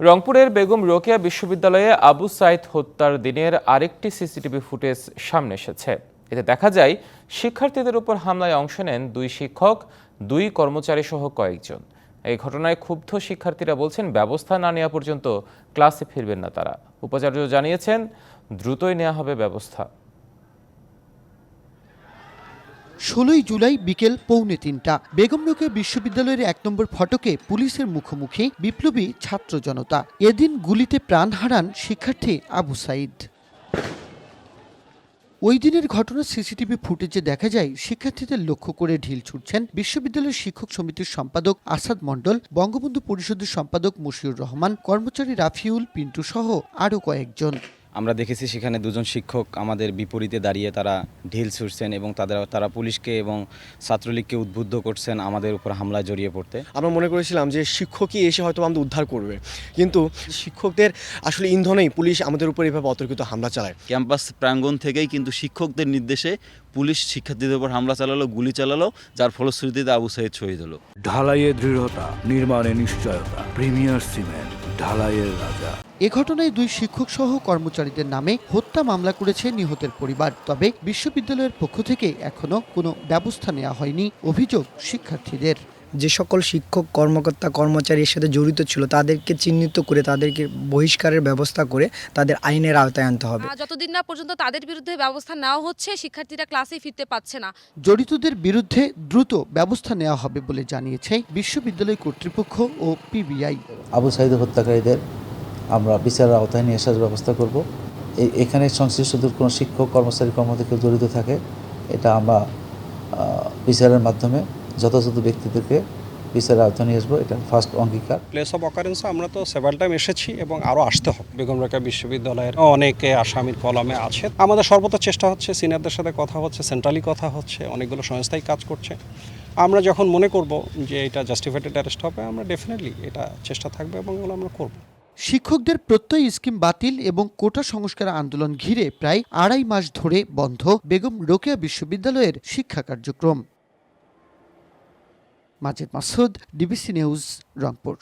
রংপুরের বেগম রোকেয়া বিশ্ববিদ্যালয়ে আবু সাইদ হত্যার দিনের আরেকটি সিসিটিভি ফুটেজ সামনে এসেছে। এতে দেখা যায়, শিক্ষার্থীদের উপর হামলায় অংশ নেন দুই শিক্ষক, দুই কর্মচারী সহ কয়েকজন। এই ঘটনায় ক্ষুব্ধ শিক্ষার্থীরা বলছেন, ব্যবস্থা না নেওয়া পর্যন্ত ক্লাসে ফিরবেন না তারা। উপাচার্য জানিয়েছেন, দ্রুতই নেওয়া হবে ব্যবস্থা। ষোলোই জুলাই বিকেল পৌনে তিনটা। বেগম বিশ্ববিদ্যালয়ের এক নম্বর ফটকে পুলিশের মুখোমুখি বিপ্লবী ছাত্র জনতা। এদিন গুলিতে প্রাণ হারান শিক্ষার্থী আবু সাইদ। ওই দিনের ঘটনার সিসিটিভি ফুটেজে দেখা যায়, শিক্ষার্থীদের লক্ষ্য করে ঢিল ছুটছেন বিশ্ববিদ্যালয়ের শিক্ষক সমিতির সম্পাদক আসাদ মণ্ডল, বঙ্গবন্ধু পরিষদের সম্পাদক মশিউর রহমান, কর্মচারী রাফিউল, পিন্টু সহ আরও কয়েকজন। আমরা দেখেছি সেখানে দুজন শিক্ষক আমাদের বিপরীতে দাঁড়িয়ে তারা ঢিল ছুটছেন এবং তাদের তারা পুলিশকে এবং ছাত্রলীগকে উদ্বুদ্ধ করছেন আমাদের উপর হামলায় জড়িয়ে পড়তে। আমরা মনে করেছিলাম যে শিক্ষকই এসে হয়তো আমাদের উদ্ধার করবে। কিন্তু শিক্ষকদের আসলে ইন্ধনেই পুলিশ আমাদের উপর এভাবে অতর্কিত হামলা চালায়। ক্যাম্পাস প্রাঙ্গণ থেকেই কিন্তু শিক্ষকদের নির্দেশে পুলিশ শিক্ষার্থীদের উপর হামলা চালালো গুলি চালালো যার ফলশ্রুতিতে আবু সাইদ শহীদ হলো। ঢালাইয়ে দৃঢ়তা নির্মাণে নিশ্চয়তা প্রিমিয়ার সিমেন্ট। ঢালাইয়ের রাজা। এ ঘটনায় দুই শিক্ষক সহ কর্মচারীদের নামে হত্যা মামলা করেছে নিহতের পরিবার, তবে বিশ্ববিদ্যালয়ের পক্ষ থেকে এখনও কোনো ব্যবস্থা নেওয়া হয়নি, অভিযোগ শিক্ষার্থীদের। যে সকল শিক্ষক কর্মকর্তা কর্মচারীর সাথে জড়িত ছিল তাদেরকে চিহ্নিত করে তাদেরকে বহিষ্কারের ব্যবস্থা করে তাদের আইনের আওতায় আনতে হবে। যতদিন না পর্যন্ত তাদের বিরুদ্ধে ব্যবস্থা নেওয়া হচ্ছে শিক্ষার্থীরা ক্লাসে ফিরতে পারছে না। জড়িতদের বিরুদ্ধে দ্রুত ব্যবস্থা নেওয়া হবে বলে জানিয়েছে বিশ্ববিদ্যালয় কর্তৃপক্ষ ও পিবিআই। আবু সাইদ হত্যাকারীদের আমরা বিচারের আওতায় নিয়ে আসার ব্যবস্থা করব। এই এখানে সংশ্লিষ্ট যদি কোনো শিক্ষক কর্মচারী কর্মচারী জড়িত থাকে এটা আমরা বিচারের মাধ্যমে যথাযথ ব্যক্তিদেরকে বিচারের আওতায় নিয়ে আসব এটা ফার্স্ট অঙ্গীকার। প্লেস অফ অকারেন্স আমরা তো সেভার টাইম এসেছি এবং আরও আসতে হবে। বেগম রোকেয়া বিশ্ববিদ্যালয়ের অনেকে আসামির কলমে আছে। আমাদের সর্বত চেষ্টা হচ্ছে সিনিয়রদের সাথে কথা হচ্ছে সেন্ট্রালি কথা হচ্ছে অনেকগুলো সংস্থাই কাজ করছে। আমরা যখন মনে করব যে এটা জাস্টিফাইডেড অ্যারেস্ট হবে আমরা ডেফিনেটলি এটা চেষ্টা থাকবে এবং এগুলো আমরা করব। শিক্ষকদের প্রত্যয় স্কিম বাতিল এবং কোটা সংস্কার আন্দোলন ঘিরে প্রায় আড়াই মাস ধরে বন্ধ বেগম রোকেয়া বিশ্ববিদ্যালয়ের শিক্ষা কার্যক্রম। Majed Masud DBC news Rangpur.